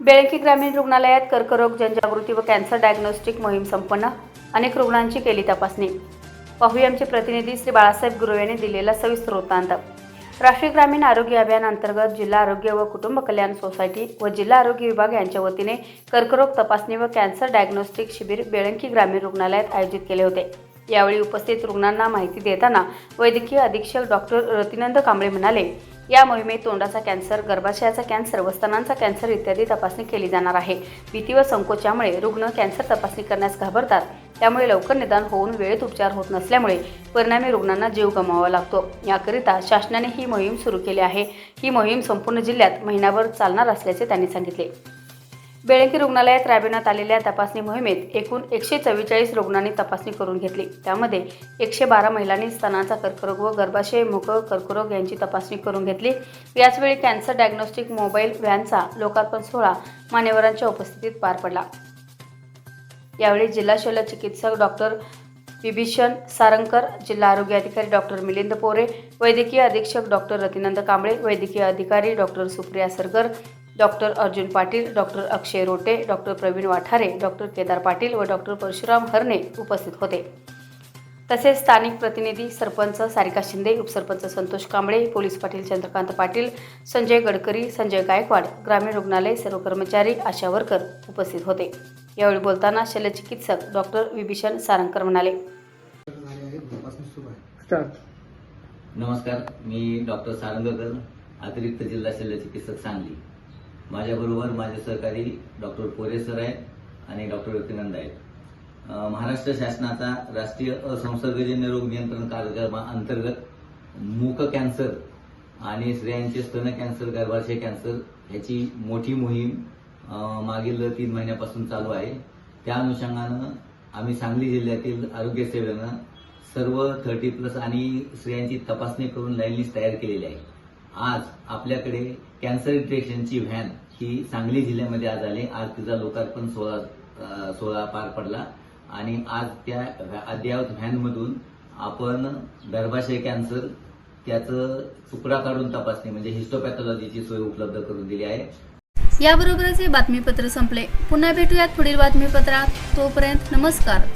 बेळकी ग्रामीण रुग्णालयात कर्करोग जनजागृती व कॅन्सर डायग्नोस्टिक मोहीम संपन्न. अनेक रुग्णांची केली तपासणी. पाहूया आमचे प्रतिनिधी श्री बाळासाहेब गुरु यांनी दिलेला सविस्तर वृत्तांत. राष्ट्रीय ग्रामीण आरोग्य अभियान अंतर्गत जिल्हा आरोग्य व कुटुंब कल्याण सोसायटी व जिल्हा आरोग्य विभाग यांच्या वतीने कर्करोग तपासणी व कॅन्सर डायग्नोस्टिक शिबिर बेळंकी ग्रामीण रुग्णालयात आयोजित केले होते. यावेळी उपस्थित रुग्णांना माहिती देताना वैद्यकीय अधीक्षक डॉक्टर रतिनंद कांबळे म्हणाले या मोहिमेत तोंडाचा कॅन्सर गर्भाशयाचा कॅन्सर व स्तनांचा कॅन्सर इत्यादी तपासणी केली जाणार आहे. भीती व संकोचामुळे रुग्ण कॅन्सर तपासणी करण्यास घाबरतात. त्यामुळे लवकर निदान होऊन वेळेत उपचार होत नसल्यामुळे परिणामी रुग्णांना जीव गमावा लागतो. याकरिता शासनाने ही मोहीम सुरू केली आहे. ही मोहीम संपूर्ण जिल्ह्यात महिनाभर चालणार असल्याचे त्यांनी सांगितले. बेळंकी रुग्णालयात राबविण्यात आलेल्या तपासणी मोहिमेत एकूण एकशे चव्वेचाळीस रुग्णांनी तपासणी करून घेतली. त्यामध्ये एकशे बारा महिलांनी स्तनाचा कर्करोग व गर्भाशय मुख कर्करोग यांची तपासणी करून घेतली. याचवेळी कॅन्सर डायग्नोस्टिक मोबाईल व्हॅनचा लोकार्पण सोहळा मान्यवरांच्या उपस्थितीत पार पडला. यावेळी जिल्हा शल्य चिकित्सक डॉक्टर विभीषण सारंगकर जिल्हा आरोग्य अधिकारी डॉक्टर मिलिंद पोरे वैद्यकीय अधीक्षक डॉक्टर रतिनंद कांबळे वैद्यकीय अधिकारी doctor Supriya Sargar doctor Arjun Patil doctor Akshay Rote doctor Pravin Wathare doctor Kedar Patil व डॉक्टर परशुराम हरणे उपस्थित होते. तसेच स्थानिक प्रतिनिधी सरपंच सारिका शिंदे उपसरपंच संतोष कांबळे पोलीस पाटील चंद्रकांत पाटील संजय गडकरी संजय गायकवाड ग्रामीण रुग्णालय सर्व कर्मचारी आशा वर्कर उपस्थित होते. यावेळी बोलताना शल्यचिकित्सक डॉक्टर विभीषण सारंगकर म्हणाले. नमस्कार मी डॉक्टर सारंगकर अतिरिक्त जिल्हा शल्यचिकित्सक सांगली. माझ्याबरोबर माझे सहकारी डॉक्टर पोरे सर आहेत आणि डॉक्टर व्यक्तिनंद आहेत. महाराष्ट्र शासनाचा राष्ट्रीय असंसर्गजन्य रोग नियंत्रण कार्यक्रमाअंतर्गत मूक कॅन्सर आणि स्त्रियांचे स्तन कॅन्सर गर्भाशय कॅन्सर ह्याची मोठी मोहीम मागील तीन महिन्यापासून चालू आहे. त्या अनुषंगानं आम्ही सांगली जिल्ह्यातील आरोग्य सेवेनं सर्व थर्टी प्लस आणि स्त्रियांची तपासणी करून लाईन लिस्ट तयार केलेली आहे. आज आपल्याकडे कॅन्सर डिटेक्शनची व्हॅन ही सांगली जिल्ह्यामध्ये आज आली. आज तिचा लोकार्पण सोहळा सोहळा पार पडला. आणि आज त्या अद्ययावत व्हॅनमधून आपण गर्भाशय कॅन्सर त्याचं तुकडा काढून तपासणी म्हणजे हिस्टोपॅथॉलॉजीची सोय उपलब्ध करून दिली आहे. याबरोबरच हे बातमीपत्र संपले. पुन्हा भेटूयात पुढील बातमीपत्रात. तोपर्यंत नमस्कार.